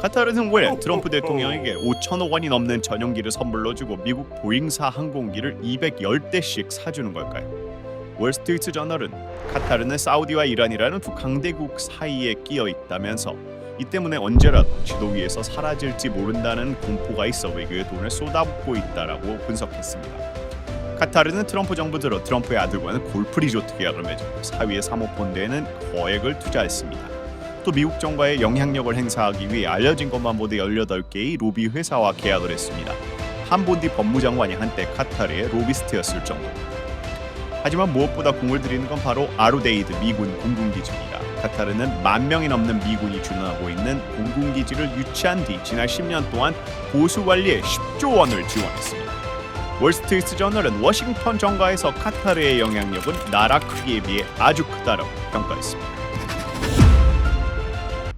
카타르는 왜 트럼프 대통령에게 5천억 원이 넘는 전용기를 선물로 주고 미국 보잉사 항공기를 210대씩 사주는 걸까요? 월스트리트 저널은 카타르는 사우디와 이란이라는 두 강대국 사이에 끼어 있다면서 이 때문에 언제라도 지도 위에서 사라질지 모른다는 공포가 있어 외교에 돈을 쏟아붓고 있다라고 분석했습니다. 카타르는 트럼프 정부 들어 트럼프의 아들과는 골프 리조트 계약을 맺었고 사위의 사모펀드에는 거액을 투자했습니다. 또 미국 정부의 영향력을 행사하기 위해 알려진 것만 모두 18개의 로비 회사와 계약을 했습니다. 한본디 법무장관이 한때 카타르의 로비스트였을 정도입니다. 하지만 무엇보다 공을 들이는 건 바로 아루데이드 미군 공군기지입니다. 카타르는 만 명이 넘는 미군이 주둔하고 있는 공군기지를 유치한 뒤 지난 10년 동안 보수 관리에 10조 원을 지원했습니다. 월스트리트 저널은 워싱턴 정가에서 카타르의 영향력은 나라 크기에 비해 아주 크다라고 평가했습니다.